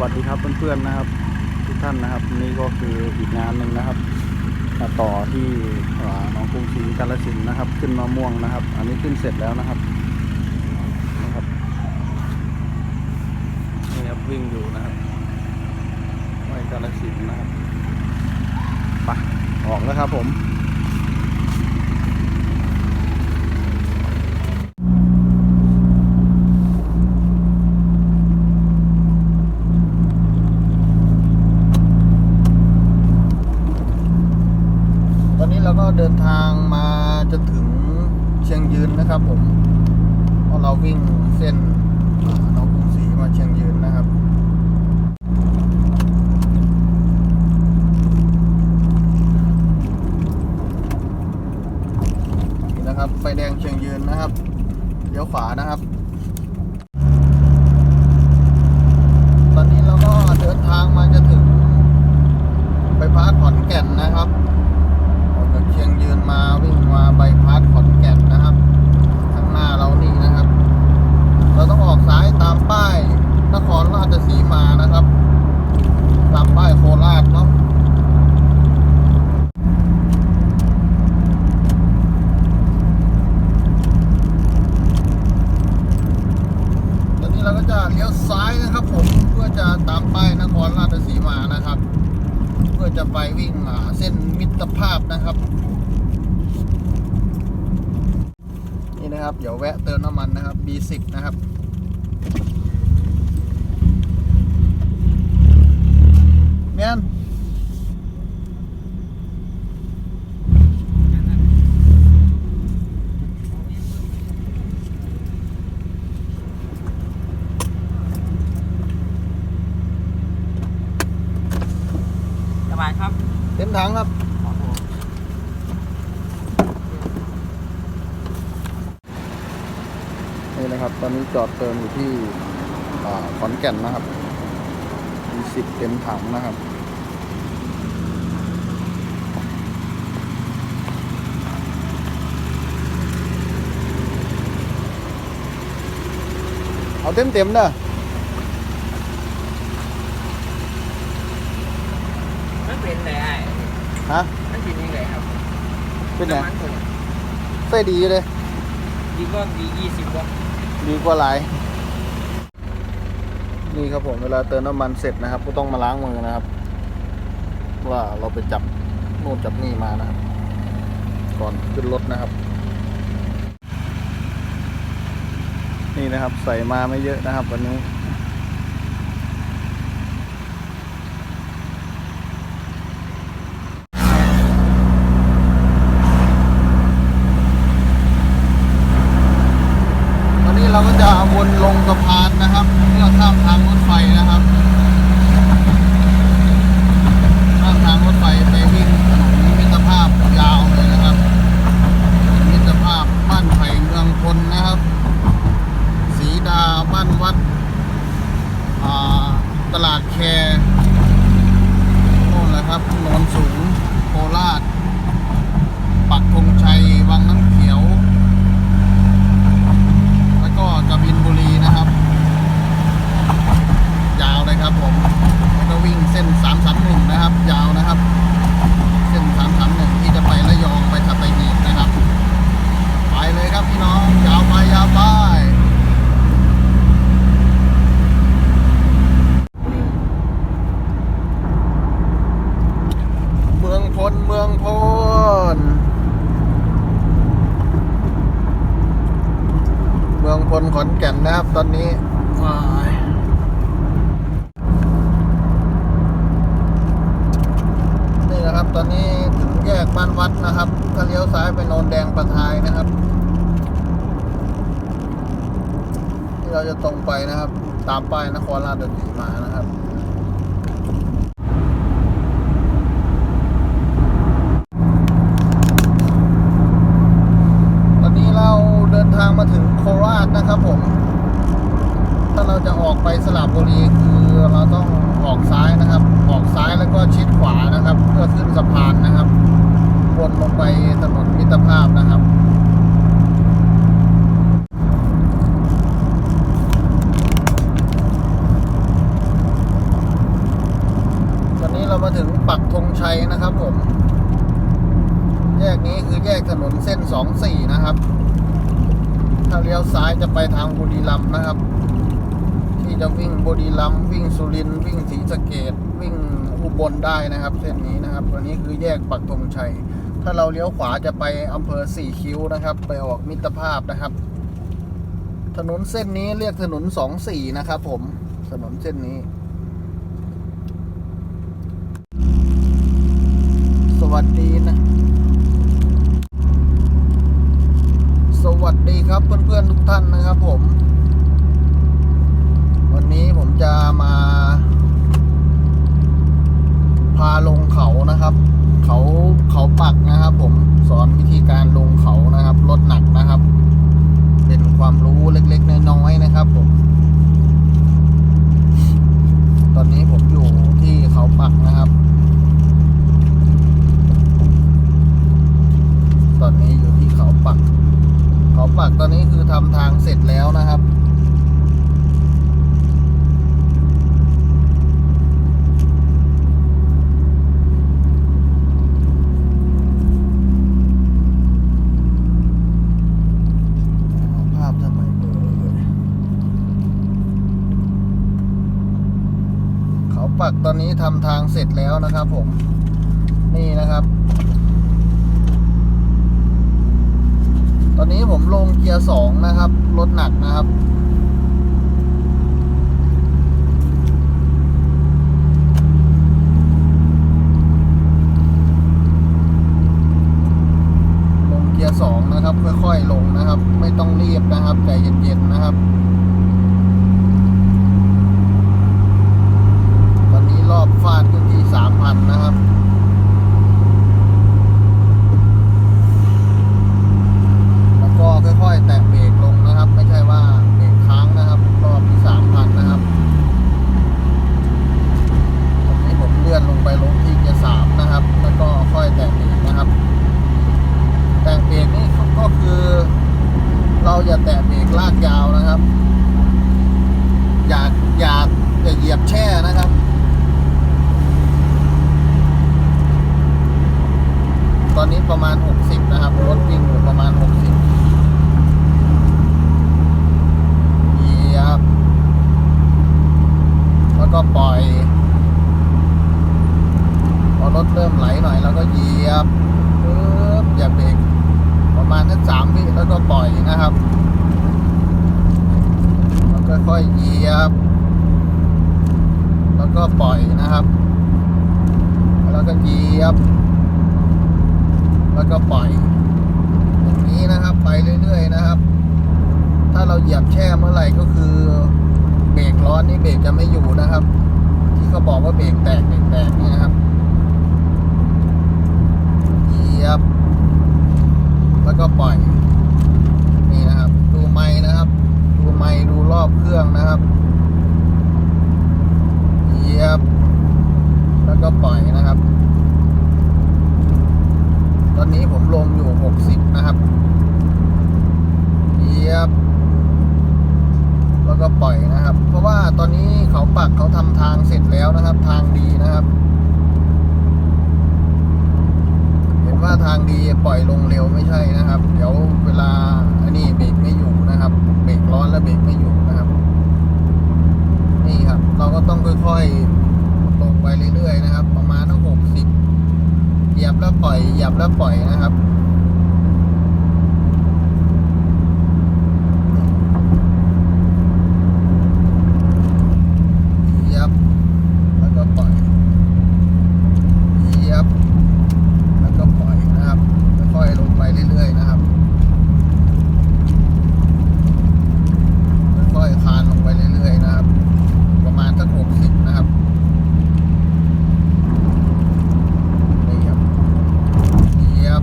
วัสดีครับเพื่อนๆนะครับ ทุกท่านนะครับ นี่ก็คืออีกงานหนึ่งนะครับมาต่อที่อ่าหนองกรุงศรีกาฬสินนะครับ ขึ้นมะม่วงนะครับ อันนี้ขึ้นเสร็จแล้วนะครับนะครับนี่ครับวิ่งอยู่นะครับไว้กาฬสินนะครับไปออกแล้วครับผม เดินทางมาจะถึงเชียงยืนนะครับ ผมเพราะเราวิ่งเส้นอ่าหนองกรุงศรีมาเชียงยืนนะครับนี่นะครับ ไฟแดงเชียงยืนนะครับเลี้ยวขวานะครับ ตอนนี้เราก็เดินทางมาจะถึงไปพักขอนแก่นนะครับ เชียงยืนมาวิ่งมาใบพัดขอนแก่นนะครับ ข้างหน้าเรานี่นะครับ เราต้องออกซ้ายตามป้ายนครราชสีมานะครับ ตามป้ายโคราชเนาะตอนนี้เราก็จะเลี้ยวซ้ายนะครับ ผมเพื่อจะตามป้ายนครราชสีมานะครับ พื่อจะไปวิ่งอ่าเส้นมิตรภาพนะครับ นี่นะครับ เดี๋ยวแวะเติมน้ำมันนะครับ B10 นะครับแมน สบายครับังครับนี่นะครับ ตอนนี้จอดเติมอยู่ที่ขอนแก่นนะครับมีสิบเต็มถังนะครับเอาเต็มเต็มๆเด้อ มันเป็นไงไอ้ ฮะมันเป็นยังไงครับเป็นไงำมันตัวนี้ใส่ดีเลย ดีก็ดียี่สิบกว่าดีกว่าหลาย นี่ครับผมเวลาเติมน้ำมันเสร็จนะครับ ก็ต้องมาล้างมือนะครับ ว่าเราไปจับโน่นจับนี่มานะครับ ก่อนขึ้นรถนะครับ นี่นะครับใส่มาไม่เยอะนะครับ วันนี้ ตอนนี้ เราก็จะวนลงสะพานนะครับเพื่อข้ามทางรถไฟนะครับข้ามทางรถไฟไปวิ่งถนนมิตรภาพยาวเลยนะครับมิตรภาพบ้านไผ่เมืองพลนะครับสีดาบ้านวัดตลาดแคโน่นแหละครับโนนสูงโคราช ปักธงชัยวังน้ำเขียว แล้วก็กบินบุรีนะครับ ยาวเลยครับผม แล้วก็วิ่งเส้น 331 นะครับ ยาวนะครับ เส้น 331 ที่จะไประยองไปสัตหีบนะครับ ไปเลยครับพี่น้อง ยาวไปยาวไป เมืองพลเมืองพล เมืองพลขอนแก่นนะครับตอนนี้ว้ายนี่นะครับ ตอนนี้ถึงแยกบ้านวัดนะครับถ้าเลี้ยวซ้ายไปโนนแดงประทายนะครับ ที่ เราจะตรงไปนะครับ ตามป้ายนครราชสีมานะครับ ตอนนี้เราเดินทางมาถึงโคราชนะครับผม ถ้าเราจะออกไปสระบุรีคือเราต้องออกซ้ายนะครับ ออกซ้ายแล้วก็ชิดขวานะครับ เพื่อขึ้นสะพานนะครับวนลงไปถนนมิตรภาพนะครับ ปากทงชัยนะครับผม แยกนี้คือแยกถนนเส้นสองสี่นะครับ ถ้าเลี้ยวซ้ายจะไปทางบุรีรัมย์นะครับ ที่จะวิ่งบุรีรัมย์วิ่งสุรินทร์วิ่งศรีสะเกดวิ่งอุบลได้นะครับ เส้นนี้นะครับอันนี้คือแยกปักธงชัย ถ้าเราเลี้ยวขวาจะไปอำเภอสี่คิ้วนะครับ ไปออกมิตรภาพนะครับ ถนนเส้นนี้เรียกถนนสองสี่นะครับผมถนนเส้นนี้ ส วัสดีนะ สวัสดีครับเพื่อนๆทุกท่านนะครับผม วันนี้ผมจะมา พาลงเขานะครับ เขาเขาปักนะครับ ผมสอนวิธีการลงเขานะครับรถหนักนะครับ เป็นความรู้เล็กๆน้อยๆนะครับผม ตอนนี้ผมอยู่ที่เขาปักนะครับ ตอนนี้อยู่ที่เขาปัก เขาปักตอนนี้คือทำทางเสร็จแล้วนะครับ ภาพทำไมเบลอเลยเขา ปักตอนนี้ทำทางเสร็จแล้วนะครับผม นี่นะครับ ตอนนี้ผมลงเกียร์สองนะครับ รถหนักนะครับลงเกียร์สองนะครับค่อยๆลงนะครับ ไม่ต้องรีบนะครับใจเย็นๆนะครับ ตอนนี้รอบฟาดขึ้นที่สามพันนะครับ แล้วก็ค่อยๆ แตะเบรกลงนะครับ ไม่ใช่ว่าเบรกค้างนะครับ รอบที่สามพันนะครับตอนนี้ผมเลื่อนลงไปลงที่เกียร์สามนะครับ แล้วก็ค่อยแตะเบรกนะครับ แตะเบรกนี่ก็คือ เราอย่าแตะเบรกลากยาวนะครับ อยากอยากอย่าเหยียบแช่นะครับ ต อนนี้ประมาณ 60 นะครับ รถวิ่งอยู่ประมาณ 60เหยียบแล้วก็ปล่อย พอรถเริ่มไหลหน่อยแล้วก็เหยียบปึ๊บอย่าเบรกประมาณสักสามวิแล้วก็ปล่อยนะครับแล้วก็ค่อยเหยียบ แล้วก็ปล่อยนะครับ แล้วก็เหยียบ แล้วก็ปล่อยอย่างนี้นะครับไปเรื่อยๆนะครับ ถ้าเราเหยียบแช่เมื่อไหร่ก็คือเบรกร้อนนี่เบรกจะไม่อยู่นะครับ ที่เขาบอกว่าเบรกแตกเบรกแตกนี่นะครับเหยียบ แล้วก็ปล่อยนี่นะครับ ดูไม้นะครับ ดูไม้ดูรอบเครื่องนะครับเหยียบ แล้วก็ปล่อยนะครับ ตอนนี้ผมลงอยู่ 60 นะครับเยียบ แล้วก็ปล่อยนะครับ เพราะว่าตอนนี้เขาปักเขาทำทางเสร็จแล้วนะครับ ทางดีนะครับ เห็นว่าทางดีปล่อยลงเร็วไม่ใช่นะครับ เดี๋ยวเวลาอันนี้เบรกไม่อยู่นะครับ เบรกร้อนแล้วเบรกไม่อยู่นะครับ นี่ครับ เราก็ต้องค่อยๆลงไปเรื่อยๆนะครับ ประมาณตั้งหกสิบ เหยียบแล้วปล่อยเหยียบแล้วปล่อยนะครับ เหยียบ แล้วก็ปล่อย เหยียบ แล้วก็ปล่อยนะครับ ค่อยๆลงไปเรื่อยๆนะครับ ค่อยๆคลานลงไปเรื่อยๆนะครับ ประมาณสักหกสิบนะครับ นี่ครับ เหยียบ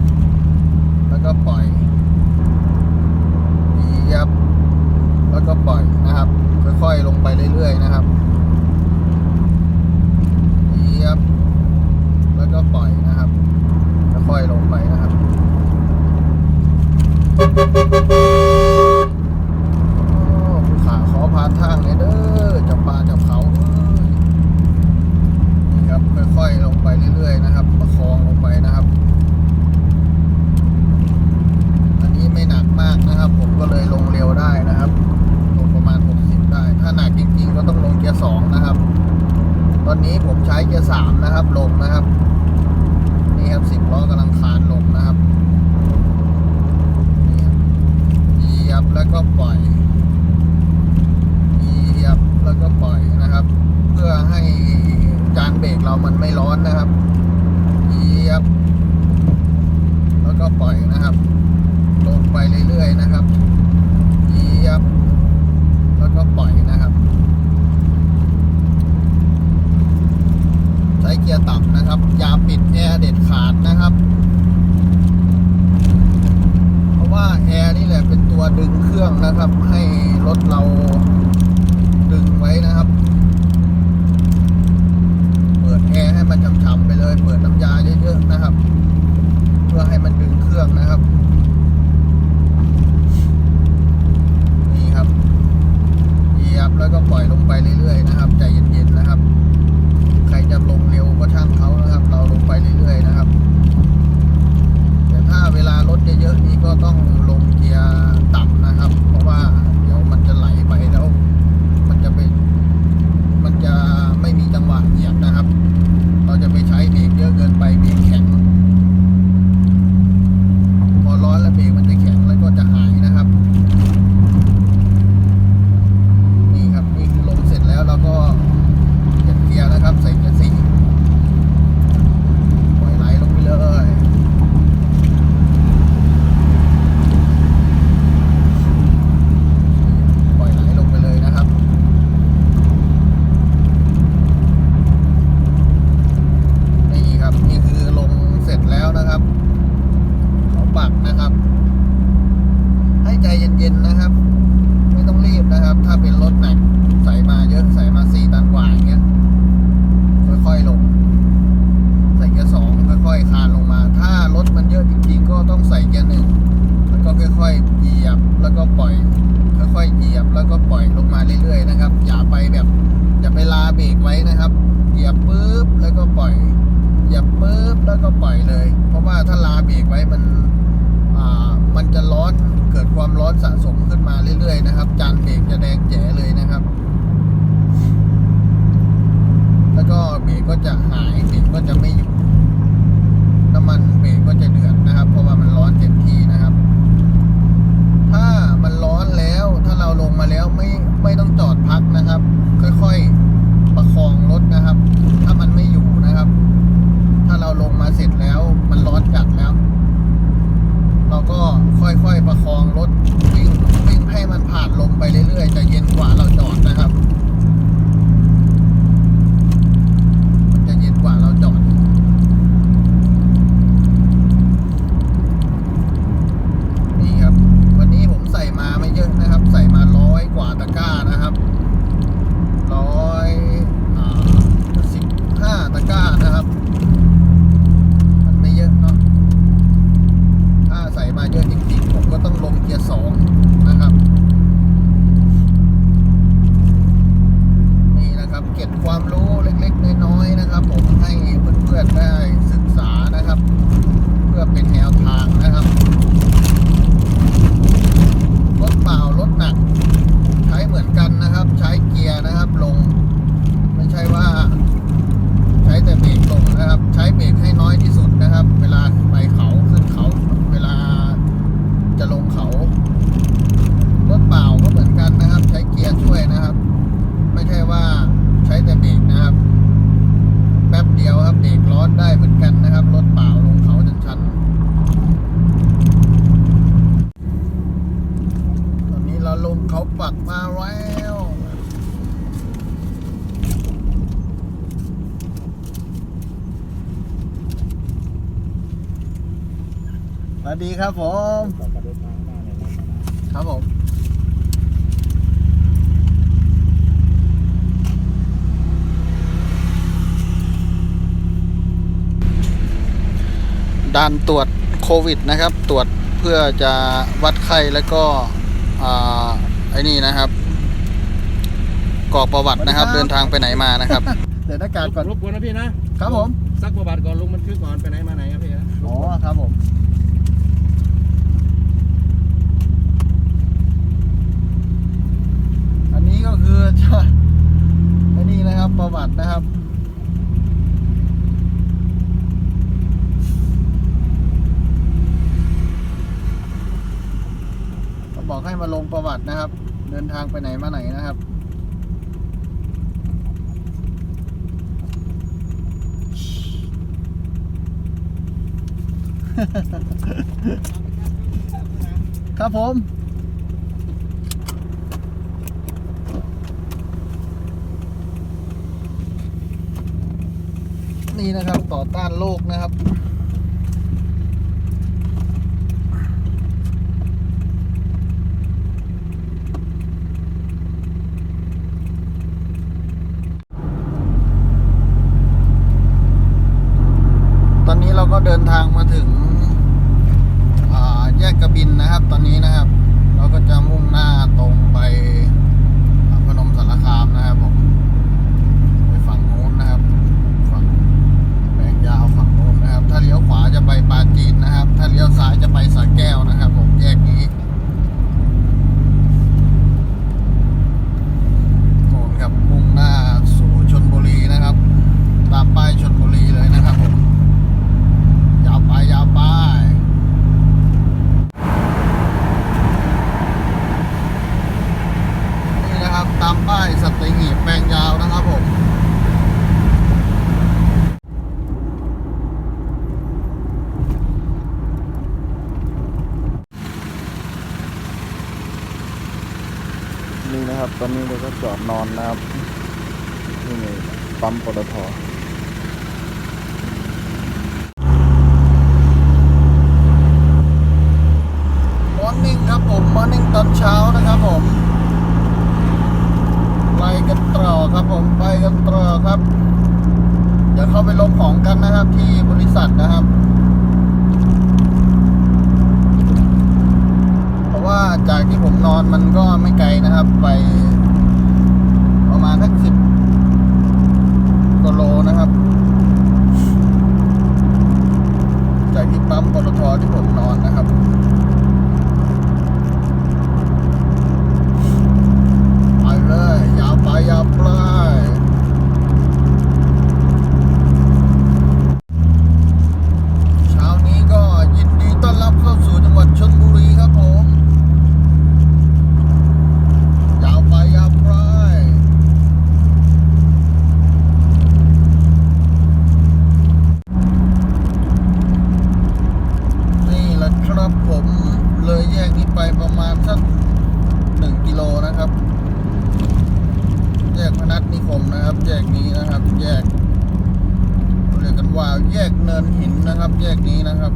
เกียร์สองนะครับ ตอนนี้ผมใช้เกีย ร์สามนะครับ ลงนะครับ นี่ครับสิบล้อกำลังคานลงนะครับนี่ครับเหยียบแล้วก็ปล่อยเหยียบแล้วก็ปล่อยนะครับ เพื่อให้จานเบรกเรามันไม่ร้อนนะครับเหยียบ แล้วก็ปล่อยนะครับ ลงไปเรื่อยๆนะครับเหยียบ แล้วก็ปล่อยนะครับ ใช้ เกียร์ต่ำนะครับ อย่าปิดแอร์เด็ดขาดนะครับ เพราะว่าแอร์นี่แหละเป็นตัวดึงเครื่องนะครับ ให้รถเราดึงไว้นะครับ เปิดแอร์ให้มันฉ่ำๆไปเลย เปิดน้ำยาเยอะๆนะครับ เพื่อให้มันดึงเครื่องนะครับนี่ครับเหยียบแล้วก็ปล่อยลงไปเรื่อยๆนะครับใจเย็นๆนะครับ ใครจะลงเร็วก็ช่างเขานะครับ เราลงไปเรื่อยๆนะครับ แต่ถ้าเวลารถเยอะๆนี่ก็ต้องลงเกียร์ต่ำนะครับ เพราะว่าเดี๋ยวมันจะไหลไปแล้ว มันจะไปมันจะไม่มีจังหวะเหยียบนะครับ เราจะไปใช้เบรกเยอะเกินไปเบรกแข็ง พอร้อนแล้วเบรกมันจะแข็งแล้วก็จะหายนะครับ นี่ครับนี่คือลงเสร็จแล้วเราก็เปลี่ยนเกียร์นะครับ ใส่เกียร์สี่ปล่อยไหลลงไปเลยปล่อยไหลลงไปเลยนะครับ นี่ครับนี่คือลงเสร็จแล้วนะครับเขาปักนะครับ ให้ใจเย็นๆนะครับ ไม่ต้องรีบนะครับ ถ้าเป็นรถหนักใส่มาเยอะใส่มาสี่ตันกว่าอย่างเงี้ย ค่อยๆลง ใส่เกียร์สองค่อยๆคลานลงมา ถ้ารถมันเยอะจริงๆ ก็ต้องใส่เกียร์หนึ่งแล้วก็ค่อยๆเหยียบแล้วก็ปล่อย ค่อยๆเหยียบแล้วก็ปล่อยลงมาเรื่อยๆนะครับ อย่าไปแบบ อย่าไปลาเบรกไว้นะครับ เหยียบปุ๊บแล้วก็ปล่อย เหยียบปุ๊บแล้วก็ปล่อยเลย เพราะว่าถ้าลาเบรกไว้มัน อ่า มันจะร้อนเกิดความร้อน สะสมขึ้นมาเรื่อยๆนะครับ จานเบรกจะแดงแจ๋เลยนะครับ แล้วก็เบรกก็จะหายเบรกก็จะไม่อยู่น้ำมันเบรกก็จะเดือดนะครับ เพราะว่ามันร้อนเต็มที่นะครับ ถ้ามันร้อนแล้วถ้าเราลงมาแล้วไม่ไม่ต้องจอดพักนะครับ ค่อยๆประคองรถนะครับ ถ้ามันไม่อยู่นะครับ ถ้าเราลงมาเสร็จแล้วมันร้อนจัดแล้ว เราก็ค่อยๆประคองรถวิ่งวิ่งให้มันผ่านลมไปเรื่อยๆจะเย็นกว่าเราจอดนะครับ มันจะเย็นกว่าเราจอด นี่ครับ วันนี้ผมใส่มาไม่เยอะนะครับ ใส่มาร้อยกว่าตะกร้านะครับร้อยสิบห้าตะกร้านะครับ มันไม่เยอะเนาะ ถ้าใส่มาเยอะจริงๆ ผมก็ต้องลงเกียร์สองนะครับ นี่นะครับเก็บความรู้เล็กๆ น้อยๆนะครับ ผมให้เพื่อนๆได้ศึกษานะครับ เพื่อเป็นแนวทางนะครับ รถเปล่ารถหนัก ใช้เหมือนกันนะครับ ใช้เกียร์นะครับลง ไม่ใช่ว่า ใช้แต่เบรกลงนะครับ ใช้เบรกให้น้อยที่สุดนะครับ เวลาไปเขาขึ้นเขา เวลาจะลงเขา รถเปล่าก็เหมือนกันนะครับ ใช้เกียร์ช่วยนะครับ ไม่ใช่ว่าใช้แต่เบรกนะครับ แป๊บเดียวครับเบรกร้อนได้เหมือนกันนะครับ รถเปล่าลงเขาชันๆตอนนี้เราลงเขาปักมาแล้ว สวัสดีครับผม ครับผม ด่านตรวจโควิดนะครับ ตรวจเพื่อจะวัดไข้แล้วก็อ่าไอ้นี่นะครับกรอกประวัตินะครับสวัสดีครับ เดินทางไปไหนมานะครับเดี๋ยวหน้ากากก่อนรบกวนนะพี่นะครับผม ซักประวัติก่อนลงบันทึกก่อนไปไหนมาไหนครับพี่นะอ๋อครับผม จะไอ้นี่นะครับ ประวัตินะครับ ก็บอกให้มาลงประวัตินะครับ เดินทางไปไหนมาไหนนะครับ ครับผม นี่นะครับ ต่อต้านโรคนะครับตอนนี้เราก็เดินทางมาถึงแยกกระบินนะครับ ตอนนี้นะครับ เราก็จะมุ่งหน้าตรงไปอ่าพนมสารคามนะครับผม ไปฝั่งโน้นนะครับ ฝั่งแบงยาวฝั่งโน้นนะครับ ถ้าเลี้ยวขวา จะไปปาจีนนะครับ ถ้าเลี้ยวซ้ายจะไปสระแก้วนะครับ ผมแยกนี้โน่นครับมุ่งหน้าสู่ชนบุรีนะครับ ตามป้ายชนบุรีเลยนะครับผม ยาวไปยาวไป นี่นะครับ ตามป้ายสัตหีบแปลงยาวนะครับผม นี่นะครับ ตอนนี้เราก็จอด นอนนะครับนี่ไงปั๊มปตทมอร์นิ่งครับผมมอร์นิ่งตอนเช้านะครับผมไปกันต่อครับผมไปกันต่อครับ เดี๋ยวเข้าไปลงของกันนะครับที่บริษัทนะครับเพราะว่าจากที่ผมนอนมันก็ไม่ไกลนะครับไป ประมาณสักสิบกิโลนะครับ จากที่ปั๊มปตทที่ผมนอนนะครับไปเลยยาวไปยาวไปเช้านี้ก็ยินดีต้อนรับเข้าสู่จังหวัดชลบุรีครับผม ยาวไปยาวไปนี่แหละครับผมเลยแยกนี้ไปประมาณสักหนึ่งกิโลนะครับ แยกพนัสนิคมนะครับ แยกนี้นะครับ แยกเรียกกันว่าแยกเนินหินนะครับ แยกนี้นะครับ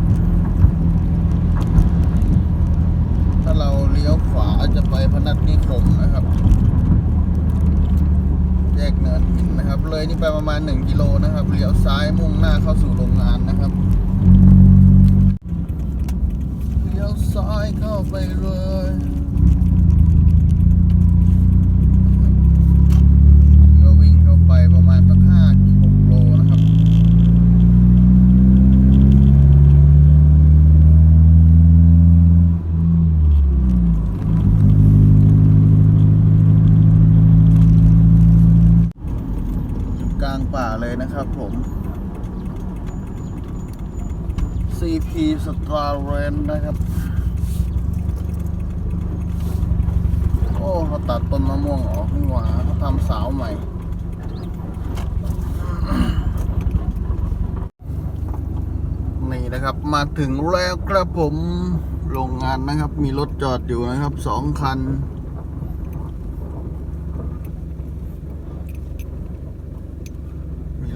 ถ้าเราเลี้ยวขวาจะไปพ นัดนิคมนะครับ แยกเนินหินนะครับ เลยนี่ไปประมาณหนึ่งกิโลนะครับเลี้ยวซ้ายมุ่งหน้าเข้าสู่โรงงานนะครับเลี้ยวซ้ายเข้าไปเลย ก็วิ่งเข้าไปประมาณสักห้าหกโลนะครับ อยู่ก ลางป่าเลยนะครับผม CP s t a r a n นะครับ โอ้เขาตัดต้นมะม่วงออกนี่หว่าเขาทำสาวใหม่นี่นะครับมาถึงแล้วครับผมโรงงานนะครับ มีรถจอดอยู่นะครับสองคัน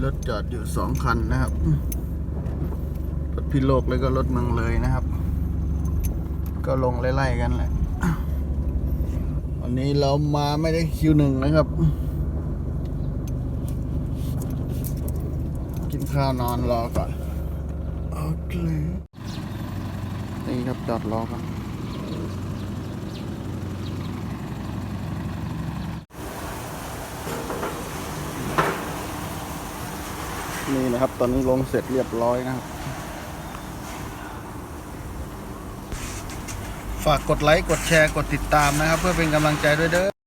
รถจอดอยู่สองคันนะครับ รถพิโลกแล้วก็รถเมืองเลยนะครับ ก็ลงไล่ๆกันแหละวันนี้เรามาไม่ได้คิวหนึ่งนะครับ กินข้าวนอนรอก่อน โอเค นี่ครับจอดรอกัน นี่นะครับ ตอนนี้ลงเสร็จเรียบร้อยนะครับ ฝากกดไลค์ กดแชร์ กดติดตามนะครับ เพื่อเป็นกำลังใจด้วยเด้อ